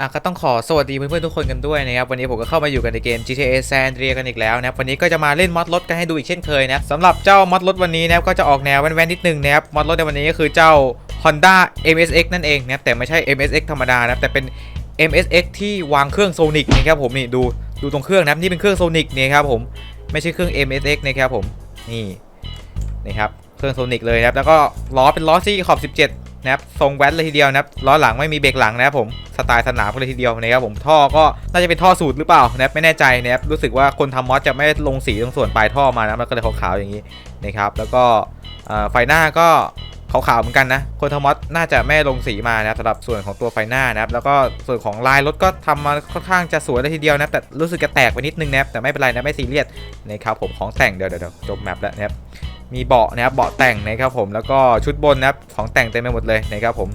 อะก็ต้องขอสวัสดีเพื่อนๆทุกคนกันด้วยนะครับวันนี้ผมก็เข้ามาอยู่กันในเกม GTA San Andreas กันอีกแล้วนะครับวันนี้ก็จะมาเล่นมอดรถกันให้ดูอีกเช่นเคยนะสำหรับเจ้ามอดรถวันนี้นะครับก็จะออกแนวแว้นๆนิดนึงนะครับมอดรถในวันนี้ก็คือเจ้า Honda MSX นั่นเองนะครับแต่ไม่ใช่ MSX ธรรมดานะครับแต่เป็น MSX ที่วางเครื่องโซนิกนะครับผมนี่ดูดูตรงเครื่องนะครับนี่เป็นเครื่องโซนิกเนี่ยครับผมไม่ใช่เครื่อง MSX นะครับผมนี่นี่ครับเครื่องโซนิกเลยนะครับแล้วก็ล้อเป็นล้อซี่ขอบ 17 นะครับทรงแว้นเลยทีเดียวนะครับล้อหลังไม่มีเบรกหลังนะครับผมสไตล์สนามเลยทีเดียวนะครับผมท่อก็น่าจะเป็นท่อสูตรหรือเปล่านะครับไม่แน่ใจนะครับรู้สึกว่าคนทำมอสจะไม่ลงสีตรงส่วนปลายท่อมานะมันก็เลยขาวๆอย่างนี้นะครับแล้วก็ไฟหน้าก็ขาวๆเหมือนกันนะคนทำมอสน่าจะไม่ลงสีมานะครับสำหรับส่วนของตัวไฟหน้านะครับแล้วก็ส่วนของลายรถก็ทำมาค่อนข้างจะสวยเลยทีเดียวนับแต่รู้สึกจะแตกไปนิดนึงนับแต่ไม่เป็นไรนะไม่ซีเรียสนะครับผมของแต่งเดี๋ยวเดี๋ยวเดี๋ยวจบแมปแล้วนะครับ มีเบาะนะครับ เบาะแต่งนะครับผม แล้วก็ชุดบนนะครับ ของแต่งเต็มไปหมดเลยนะครับผม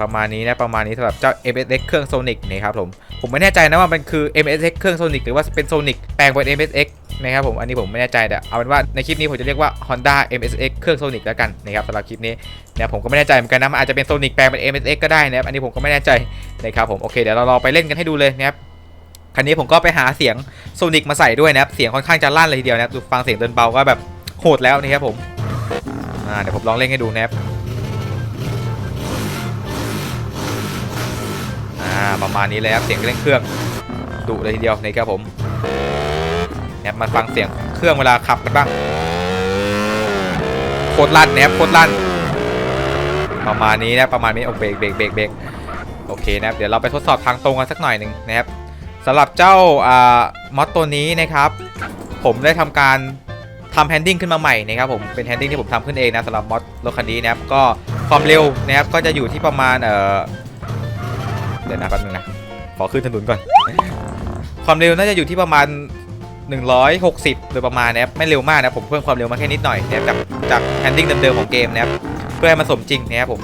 ประมาณนี้นะประมาณนี้สำหรับเจ้า MSX เครื่อง Sonic นะครับผมผมไม่แน่ใจนะว่ามันคือ MSX เครื่อง Sonic หรือว่าเป็น Sonic แปลงเป็น MSX นะครับผมอันนี้ผมไม่แน่ใจแต่เอาเป็นว่าในคลิปนี้ผมจะเรียกว่า Honda MSX เครื่อง Sonic แล้วกันนะครับสำหรับคลิปนี้นะผมก็ไม่แน่ใจเหมือนกันนะมันอาจจะเป็น Sonic แปลงเป็น MSX ก็ได้นะครับอันนี้ผมก็ไม่แน่ใจนะครับผมโอเคเดี๋ยวเรารอไปเล่นกันให้ดูเลยนะครับคันนี้ผมก็ไปหาเสียง Sonic มาใส่ด้วยนะครับเสียงค่อนข้างจะลั่นเลยทีเดียวนะครับฟังเสียงเดินเบาก็แบบ โหดแล้วนะครับผมอ่าเดี๋ยวผมลองเล่นให้ดูนะครับอ่าประมาณนี้เลยครับเสียงเร่งเครื่องดุเลยทีเดียวนะครับผมเนี่ยมาฟังเสียงเครื่องเวลาขับกันบ้างโคตรลั่นนะครับโคตรลั่นประมาณนี้นะประมาณนี้โอเคเบรกเบรกเบรกโอเคนะครับเดี๋ยวเราไปทดสอบทางตรงกันสักหน่อยหนึ่งนะครับสำหรับเจ้ามอดตัวนี้นะครับ ผมได้ทำการ ทำแฮนดิ้งขึ้นมาใหม่นะครับผมเป็นแฮนดิ้งที่ผมทำขึ้นเองนะสำหรับมอดรถคันนี้นะครับก็ความเร็วนะครับก็จะอยู่ที่ประมาณเอ่อเดี๋ยวนะแป๊บนึงนะขอขึ้นถนนก่อน ความเร็วน่าจะอยู่ที่ประมาณ 160 โดยประมาณนะครับไม่เร็วมากนะผมเพิ่มความเร็วมาแค่นิดหน่อยนะครับจากจากแฮนดิ้งเดิมๆของเกมนะครับเพื่อให้มันสมจริงนะครับผม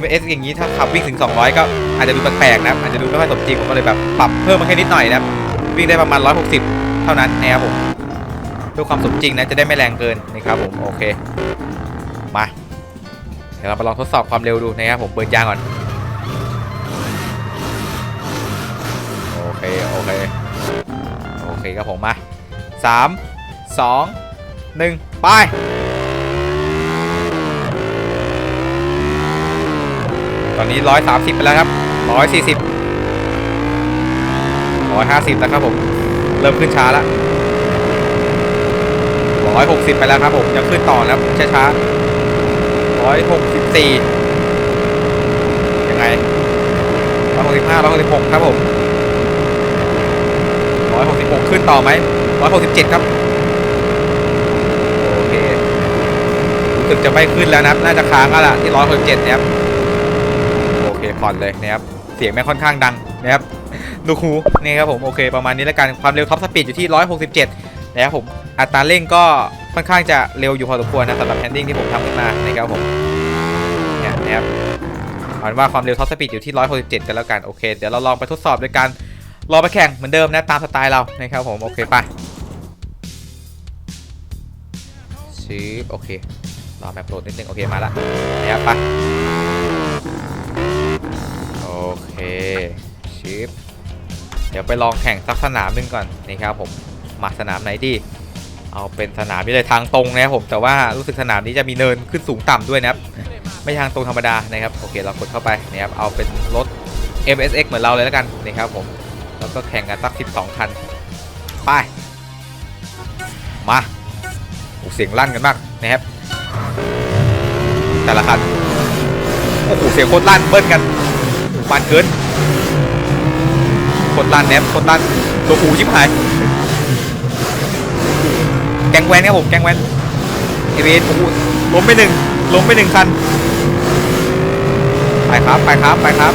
MS อย่างนี้ถ้าขับวิ่งถึง 200 ก็อาจจะดูแปลกๆนะอาจจะดูไม่ค่อยสมจริงผมก็เลยแบบปรับเพิ่มมาแค่นิดหน่อยนะครับวิ่งได้ประมาณ 160 เท่านั้นนะครับผม เพื่อความสมจริงนะจะได้ไม่แรงเกินนะครับผมโอเคมาเดี๋ยวเรามาลองทดสอบความเร็วดูนะครับผมเปิดยางก่อนโอเคโอเคโอเคครับผมมาสามสองหนึ่งไปตอนนี้ร้อยสามสิบไปแล้วครับร้อยสี่สิบร้อยห้าสิบแล้วครับผม เริ่มขึ้นช้าแล้ว ร้อยหกสิบไปแล้วครับผมยังขึ้นต่อแล้วช้าช้าร้อยหกสิบสี่ยังไงร้อยหกสิบห้าร้อยหกสิบหกครับผมร้อยหกสิบหกขึ้นต่อไหมร้อยหกสิบเจ็ดครับโอเครู้สึกจะไม่ขึ้นแล้วนะน่าจะค้างแล้วล่ะที่ร้อยหกสิบเจ็ดนะครับโอเคผ่อนเลยนะครับเสียงแม่ค่อนข้างดังนะครับดูหูนี่ครับผมโอเคประมาณนี้แล้วกันความเร็วท็อปสปีดอยู่ที่ 167 นะครับผม อัตราเร่งก็ค่อนข้างจะเร็วอยู่พอสมควรนะสำหรับแฮนดิ้งที่ผมทำขึ้นมานะครับผมเนี่ยนะครับเอาเป็นว่าความเร็วท็อปสปีดอยู่ที่ 167 กันแล้วกันโอเค เดี๋ยวเราลองไปทดสอบโดยการรอไปแข่งเหมือนเดิมนะตามสไตล์เรานะครับผมโอเคไปชืบโอเครอแมปโหลดนิดนึงโอเคมาละนะครับไปโอเคชืบเดี๋ยวไปลองแข่งสักสนามหนึงก่อนนะครับผมมาสนามไหนดี เอาเป็นสนามที่เลยทางตรงนะครับผมแต่ว่ารู้สึกสนามนี้จะมีเนินขึ้นสูงต่ำด้วยนะครับ ไม่ทางตรงธรรมดานะครับโอเคเรากดเข้าไปนะครับเอาเป็นรถ MSX เหมือนเราเลยแล้วกันนะครับผมแล้วก็แข่งกันสัก 12 คันไปมาเสียงลั่นกันมากนะครับ แต่ละคันโอ้โหเสียงโคตรลั่นเบิ้ลกันมันเกินโคตรลั่นแนบโคตรลั่นตัวหูชิบหาย แกงแวนครับผมแกงแวนเอเวนโอ้โหล้มไปหนึ่งล้มไปหนึ่งคันไปครับไปครับไปครับ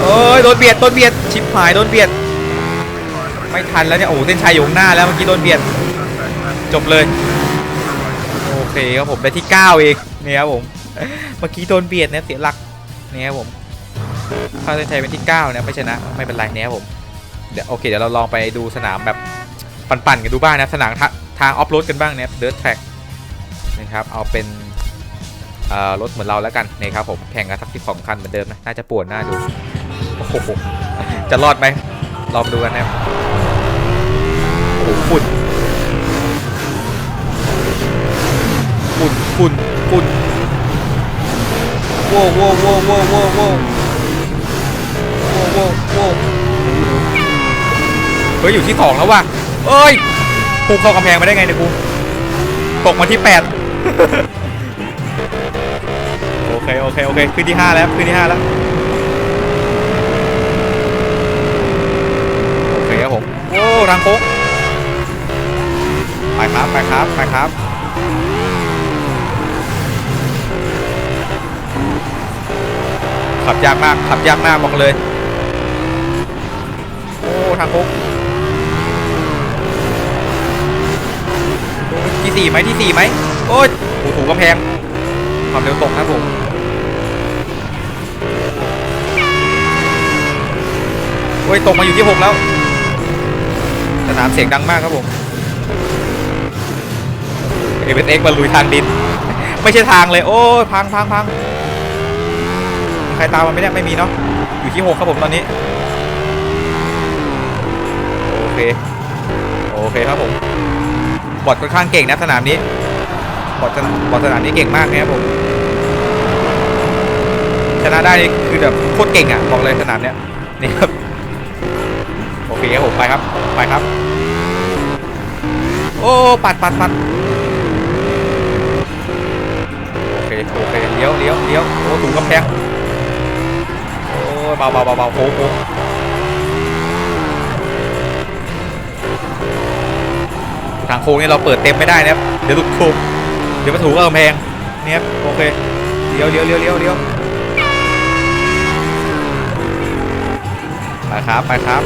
เอ้ยโดนเบียดโดนเบียดชิบหายโดนเบียด ไม่ทันแล้วเนี่ยโอ้โหเส้นชัยอยู่ข้างหน้าแล้วเมื่อกี้โดนเบียด จบเลยโอเคครับผมได้ที่ 9 เองเนี่ยครับผมเมื่อกี้โดนเบียดเนี่ยเสียหลักเนี่ยครับผม ถ้าเส้นชัยเป็นที่ 9 นะไม่ชนะไม่เป็นไรนะครับผมเดี๋ยวโอเคเดี๋ยวเราลองไปดูสนามแบบปั่นๆกันดูบ้างนะสนามทางออฟโรดกันบ้างเนะครับเดิร์ทแทร็กนะครับเอาเป็นรถเหมือนเราแล้วกันนะครับผมแข่งกันสักที่สองคันเหมือนเดิมนะน่าจะปวดหน้าดูโอ้โหจะรอดไหมลองดูกันนะโอ้ฝุ่นฝุ่นฝุ่นฝุ่นโว้วโว้โว้โว้โว้ โว้โว้เฮ้ยอยู่ที่สองแล้วว่ะเอ้ยพุ่งเข้ากำแพงมาได้ไงเนี่ยกูตกมาที่แปดโอเคโอเคโอเคขึ้นที่5แล้วขึ้นที่5แล้วโอเคครับผมโอ้ทางโค้งไปครับไปครับไปครับขับยากมากขับยากมากบอกเลย ทางโค้งที่สี่ไหมที่สี่ไหมโอ้ยโอ้โหกำแพงความเร็วตกครับผมโอ้ยตกมาอยู่ที่6แล้วสนามเสียงดังมากครับผมเอเวนเอ็กมาลุยทางดิน ไม่ใช่ทางเลย โอ้ยพังพังพังใครตามมาไมเนี่ยไม่มีเนาะอยู่ที่6ครับผมตอนนี้ เค โอเคครับผม บอดค่อนข้างเก่งนะสนามนี้ บอดสนามบอดสนามนี้เก่งมากนะครับผม ชนะได้นี่คือแบบโคตรเก่งอะ บอกเลยสนามเนี้ย นี่ครับ โอเคครับผมไปครับ ไปครับ โอ้ ปัดปัดปัดโอเค โอเค เลี้ยวเลี้ยวเลี้ยวโอ้ถูกกำแพงโอ้เบาเบาเบาเบาโค้งโค้งางโค้งนี่เราเปิดเต็มไม่ได้นะครับ เดี๋ยวหลุดโค้งเดี๋ยวมาถูกกับกำแพงเนี่ยครับโอเคเลี้ยวเลี้ยวเลี้ยวเลี้ยวเลี้ยวไปครับไปครับ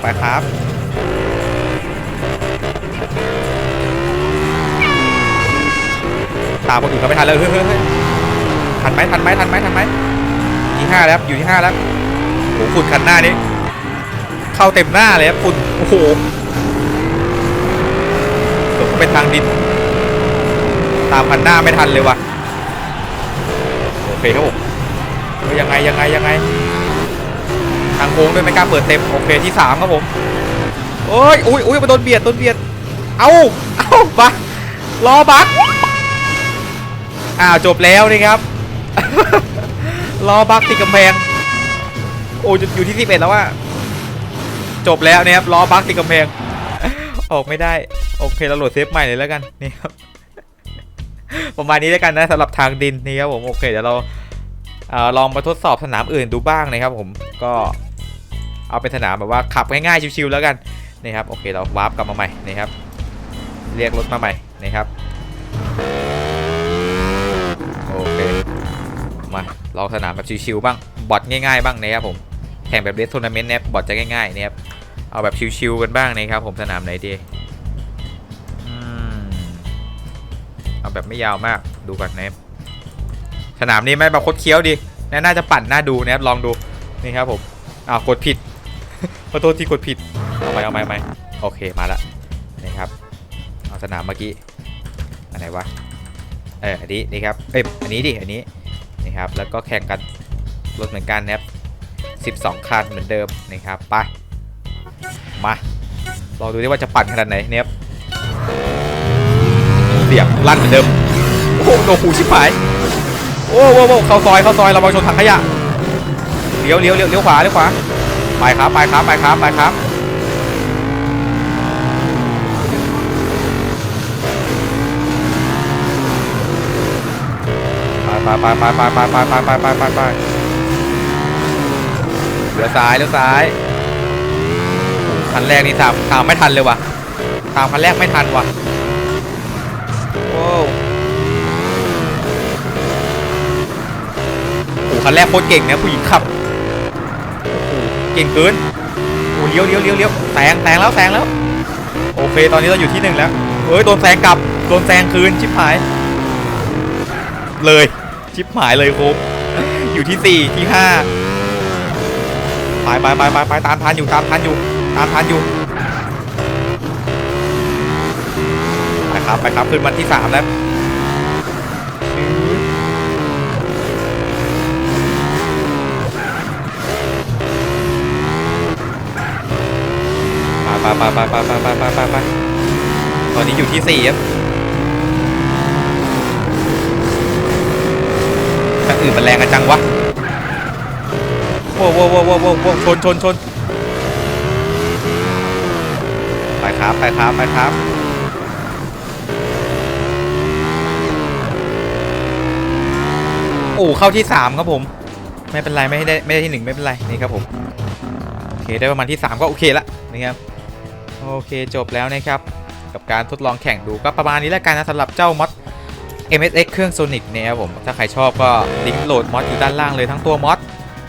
ไปครับตามคนอื่นเขาไม่ทันเลยเฮ้ยเฮ้ยเฮ้ยทันไหมทันไหมทันไหมทันไหมที่ห้าแล้วอยู่ที่ห้าแล้วโอ้โหฝุ่นคันหน้านี้เข้าเต็มหน้าเลยครับฝุ่นโอ้โห เกือบเป็นทางดิน ตามคันหน้าไม่ทันเลยว่ะ โอเคครับผมยังไงยังไงยังไง ทางโค้งด้วยไม่กล้าเปิดเต็มโอเคที่สามครับผมโอ้ยอุ้ยอุ้ยมาโดนเบียดโดนเบียด เอาเอาบักรอบักอ้าวจบแล้วนี่ครับรอบักติดกำแพงโอ้ยอยู่ที่สิบเอ็ดแล้วว่าจบแล้วเนี่ยครับรอบักติดกำแพงออกไม่ได้ โอเคเราโหลดเซฟใหม่เลยแล้วกันนี่ครับประมาณนี้แล้วกันนะสำหรับทางดินนี่ครับผมโอเคเดี๋ยวเราเออลองมาทดสอบสนามอื่นดูบ้างนะครับ ผมก็เอาเป็นสนามแบบว่าขับง่ายๆชิวๆแล้วกันนะครับโอเคเราวาร์ปกลับมาใหม่นะครับ เรียกรถมาใหม่นะครับโอเคมาลองสนามแบบชิวๆบ้างบอทง่ายๆบ้างนะครับผมแข่งแบบเดสทัวร์นาเมนต์เนี่ยบอทจะง่ายๆนะครับเอาแบบชิวๆกันบ้างนะครับผมสนามไหนดี เอาแบบไม่ยาวมากดูก่อนนะครับสนามนี้ไม่แบบคดเคี้ยวดีน่าน่าจะปั่นน่าดูนะครับลองดูนี่ครับผมอ้าวกดผิดขอโทษที่กดผิดเอาไหมเอาไหมเอาไหมโอเคมาละนี่ครับเอาสนามเมื่อกี้อันไหนวะเอออันนี้นี่ครับเอ้ยอันนี้ดิอันนี้นี่ครับแล้วก็แข่งกันรถเหมือนกันนะครับ12คันเหมือนเดิมนี่ครับไปมาลองดูดิว่าจะปั่นขนาดไหนเนี่ย สียบลั่นเหมือนเดิม โอ้โหโดนหูชิบหาย โอ้โหโอ้เข้าซอยเข้าซอยเราบางชนถังขยะเลี้ยวเลี้ยวเลี้ยวเลี้ยวขวาเลี้ยวขวา ไปครับไปครับไปครับไปครับ ไปไปไปไปไปไปไปไปไปไปไปเลี้ยวซ้ายเลี้ยวซ้ายคันแรกนี่ตามตามไม่ทันเลยว่ะตามคันแรกไม่ทันว่ะโอ้ โอ้โห คันแรกโคตรเก่งนะผู้หญิงขับเก่งเกินโอ้เลี้ยวเลี้ยวเลี้ยวเลี้ยวแซงแซงแล้วแซงแล้วโอเค ตอนนี้เราอยู่ที่หนึ่งแล้วเอ้ยโดนแซงกลับโดนแซงคืนชิบหาย เลยชิบหายเลยครับอยู่ที่สี่ที่ห้าไปไปไปไปไปตามทันอยู่ตามทันอยู่ตามทันอยู่ไปครับไปครับขึ้นวันที่สามแล้ว ไปไปไปไปไปไปไปตอนนี้อยู่ที่สี่ครับทางอื่นมันแรงกระจังวะว้โว้โว้โว้โว้โว้ชนชนชนไปครับไปครับไปครับโอ้เข้าที่สามครับผม ไม่เป็นไรไม่ได้ไม่ได้ที่หนึ่งไม่เป็นไรนี่ครับผมโอเคได้ประมาณที่สามก็โอเคละนะครับ โอเคจบแล้วนะครับ กับการทดลองแข่งดูก็ประมาณนี้แล้วกันนะสำหรับเจ้ามอด MSX เครื่อง Sonic นะครับผม ถ้าใครชอบก็ลิงก์โหลดมอดอยู่ด้านล่างเลยทั้งตัวมอด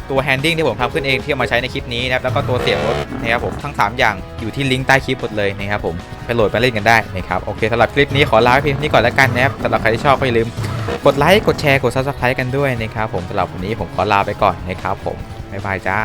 ตัวแฮนดิ้งที่ผมทำขึ้นเองที่เอามาใช้ในคลิปนี้นะครับแล้วก็ตัวเสียงรถนะครับผมทั้ง 3 อย่างอยู่ที่ลิงก์ใต้คลิปหมดเลยนะครับผมไปโหลดมาเล่นกันได้นะครับโอเคสำหรับคลิปนี้ขอลาไปเพียงนี้ก่อนแล้วกันนะครับสำหรับใครที่ชอบก็อย่าลืมกดไลค์กดแชร์กด subscribe กันด้วยนะครับผมสำหรับวันนี้ผมขอลาไปก่อนนะครับผมบ๊ายบายจ้า